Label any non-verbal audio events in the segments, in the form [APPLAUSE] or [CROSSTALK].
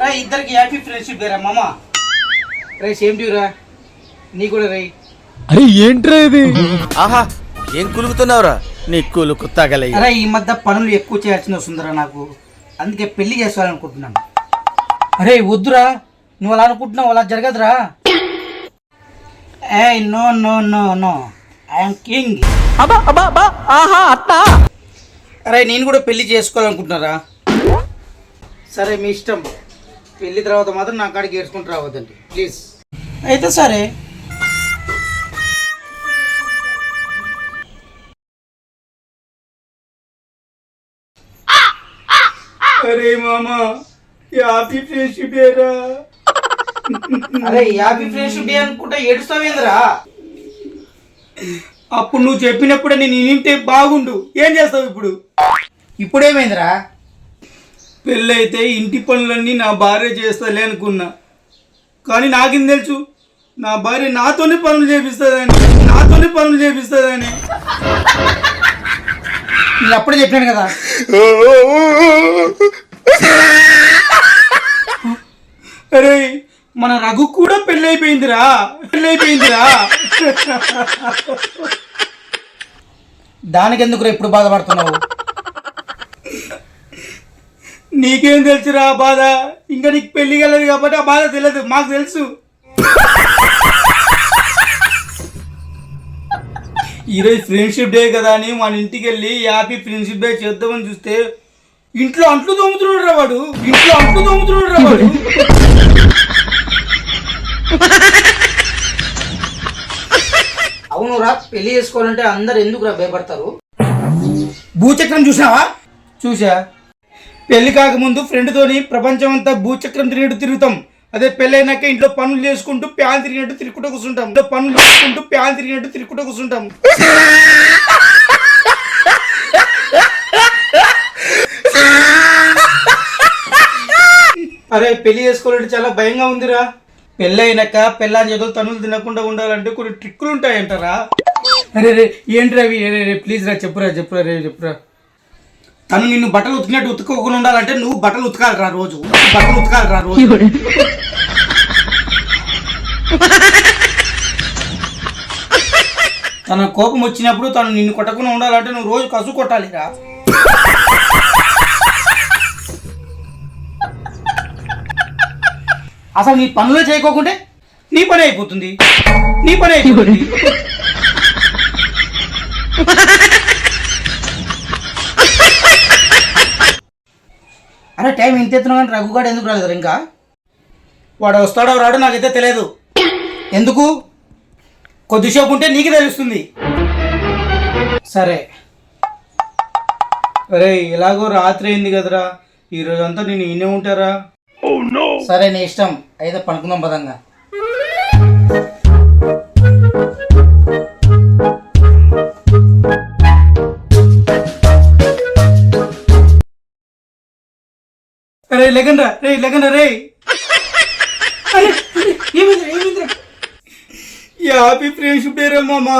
రా ఇద్దరికి happy friendship రా మామ. రే సేమ్ డ్యూ రా. నీ కూడా రే. అరే ఏంట్రా ఇది? ఆహా ఏం కులుకుతున్నావురా? నీ కులుకు తగలయ్య. అరే ఈ మధ్య పనులు ఎక్కువ చేయాల్సిన వస్తుందిరా నాకు. అందుకే పెళ్ళి చేసుకోవాలనుకుంటున్నాను. అరే వద్దురా. నువ్వు అలా అనుకుంటున్నావు అలా జరగదురా. ఏ no no no no I'm king అరే నేను కూడా పెళ్ళి చేసుకోవాలనుకుంటున్నారా? సరే మీ ఇష్టం. పెళ్ళి తర్వాత మాత్రం నా కాడికి ఏడ్చుకుంటూ రావద్దండి. ప్లీజ్. అయితే సరే. అరే మామా హ్యాపీ ఫ్రెండ్షిప్ డేరా అరే హ్యాపీ ఫ్రెండ్షిప్ డే అనుకుంటా ఏడుస్తావేంద్రా అప్పుడు నువ్వు చెప్పినప్పుడే నేను వింటే బాగుండు. ఏం చేస్తావు ఇప్పుడు? ఇప్పుడేమైందిరా? పెళ్ళైతే ఇంటి పనులన్నీ నా భార్య చేస్తలే అనుకున్నా. కానీ నాకేం తెలుసు? నా భార్య నాతోనే పనులు చేపిస్తుందని. నాతోనే పనులు చేపిస్తుందని. నేను అప్పుడే చెప్పాను కదా. అరే మన రఘు కూడా పెళ్ళైపోయిందిరా. పెళ్ళైపోయిందిరా. దానికి ఎందుకు ఇప్పుడు బాధపడుతున్నావు? నీకేం తెలుసురా ఆ బాధ? ఇంకా నీకు పెళ్ళి కలదు కాబట్టి ఆ బాధ తెలియదు మాకు తెలుసు. ఈరోజు ఫ్రెండ్షిప్ డే కదా అని మన ఇంటికి వెళ్ళి హ్యాపీ ఫ్రెండ్షిప్ డే చేద్దామని చూస్తే ఇంట్లో అంట్లు తోముతున్నాడు రా వాడు. ఇంట్లో అంట్లు తోముతున్నాడు రా వాడు. అవునురా పెళ్ళి చేసుకోవాలంటే అందరు ఎందుకురా భయపడతారు? భూచక్రం చూసావా చూసా పెళ్ళి కాకముందు ఫ్రెండ్తోని ప్రపంచం అంతా భూచక్రం తిరిగినట్టు తిరుగుతాం. అదే పెళ్ళైనాక ఇంట్లో పనులు చేసుకుంటూ ప్యాన్ తిరిగినట్టు తిరుగుకుంటూ కూర్చుంటాం. ఇంట్లో పనులు చేసుకుంటూ ప్యాన్ తిరిగినట్టు తిరుగుకుంటూ కూర్చుంటాం. అరే పెళ్ళి చేసుకోవాలంటే చాలా భయంగా ఉందిరా. పెళ్ళైనాక అయినాక పెళ్ళాని చేతులు తనులు తినకుండా ఉండాలంటే కొన్ని ట్రిక్కులు ఉంటాయంటారా. అరే రే ఏంటి రవి రే రే ప్లీజ్ రా చెప్పురా చెప్పురా రే చెప్పురా. తను నిన్ను బట్టలు ఉతికినట్టు ఉతుక్కోకుండా ఉండాలంటే నువ్వు బట్టలు ఉతకాలిరా రోజు. బట్టలు ఉతకాలిరా రోజు. తన కోపం వచ్చినప్పుడు తను నిన్ను కొట్టకుండా ఉండాలంటే నువ్వు రోజు కసు కొట్టాలిరా. అసలు నీ పనులే చేయకోకుంటే నీ పని అయిపోతుంది. నీ పని అయిపోతుంది. టైం ఇంత ఎత్తున్నావు కానీ రఘుగాడు ఎందుకు రాలేదు ఇంకా? వాడు వస్తాడో రాడో నాకైతే తెలియదు. ఎందుకు? కొద్దిసేపు ఉంటే నీకు తెలుస్తుంది. సరే. అరే ఎలాగో రాత్రి అయింది కదరా. ఈ రోజంతా నేను ఇన్నే ఉంటారా? సరే నీ ఇష్టం. అయితే పనుకుందాం పదంగా. రే లెగండ్రా రే లెగండ్రా రే అరే, అరే, ఏమైందిరా, ఏమైందిరా? హ్యాపీ ఫ్రెండ్షిప్ డే రా మామా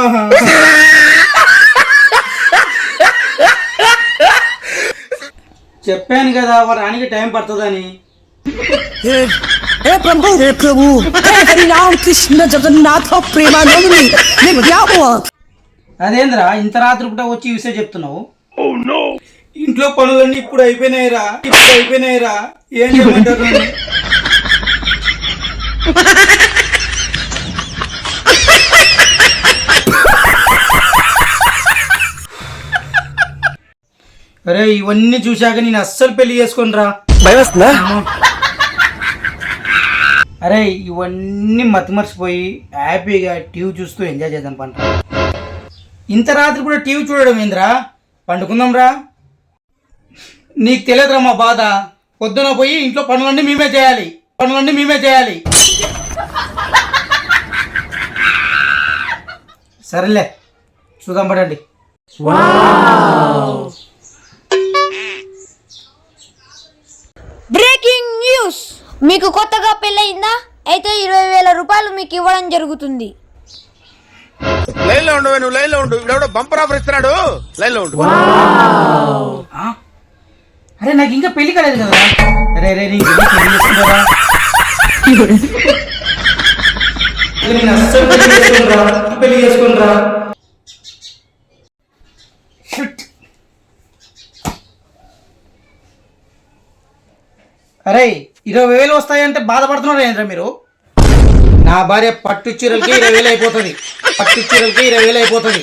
చెప్పాను కదా వారానికి టైం పడుతుందని हे प्रभु हे प्रभु हे हरि राम कृष्ण जगन्नाथ प्रेमानंदी ये क्या हुआ అదేంద్రా ఇంత రాత్రి పూట వచ్చి విషయం చెప్తున్నావు ఇంట్లో పనులన్నీ ఇప్పుడు అయిపోయినాయిరా ఇప్పుడు అయిపోయినాయిరా. ఏం చేయమంటారు? అరే ఇవన్నీ చూశాక నేను అస్సలు పెళ్ళి చేసుకోను రా భయం వస్తుందా అరే ఇవన్నీ మతిమర్చిపోయి హ్యాపీగా టీవీ చూస్తూ ఎంజాయ్ చేద్దాం పంట. ఇంత రాత్రి కూడా టీవీ చూడడం ఏందిరా? పండుకుందాం రా నీకు తెలియదురా మా బాధ. పొద్దున పోయి ఇంట్లో పనులన్నీ మేమే చేయాలి. పనులన్నీ మేమే చేయాలి. సరేలే చూద్దాం పడండి బ్రేకింగ్ న్యూస్. మీకు కొత్తగా పెళ్ళయిందా? అయితే ఇరవై వేల రూపాయలు మీకు ఇవ్వడం జరుగుతుంది. లైన్లో ఉండు నువ్వు లైన్లో ఉండు. ఎవడో బంపర్ ఆఫర్ ఇస్తున్నాడు. లైన్లో ఉండు? అరే నాకు ఇంకా పెళ్ళి కాలేదు కదా. అరే అరే నీకు పెళ్ళి చేసుకున్నారా నేను అస్సలు పెళ్ళి పెళ్ళి అరే ఇరవై వేలు వస్తాయంటే బాధపడుతున్నారు ఏంద్రా మీరు? నా భార్య పట్టు చీరలకి ఇరవై వేలు అయిపోతుంది. పట్టు చీరలకి ఇరవై వేలు అయిపోతుంది.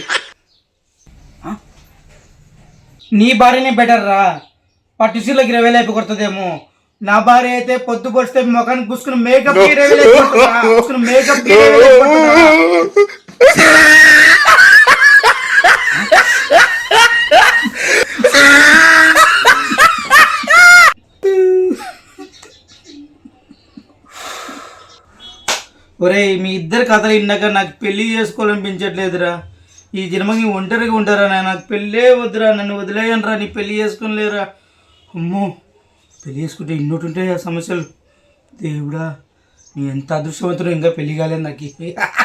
నీ భార్యనే బెటర్ రా. పట్టు చీరలకి ఇరవై వేలు అయిపోతుందేమో నా భార్య అయితే పొద్దు పొడిస్తే ముఖానికి పూసుకుని మేకప్ పూసుకుని మేకప్ ఒరే ఒరేయ్ మీ ఇద్దరు కథలు విన్నాక నాకు పెళ్ళి చేసుకోవాలనిపించట్లేదురా. ఈ జన్మకి ఒంటరిగా ఉంటారా నాకు పెళ్ళే వద్దురా నన్ను వదిలేయనరా నీ పెళ్ళి చేసుకోలేరా అమ్మో పెళ్ళి చేసుకుంటే ఇన్నోటి ఉంటాయి ఆ సమస్యలు. దేవుడా నీ ఎంత అదృష్టవంతుడు ఇంకా పెళ్ళి కాలేదు నాకు. [LAUGHS]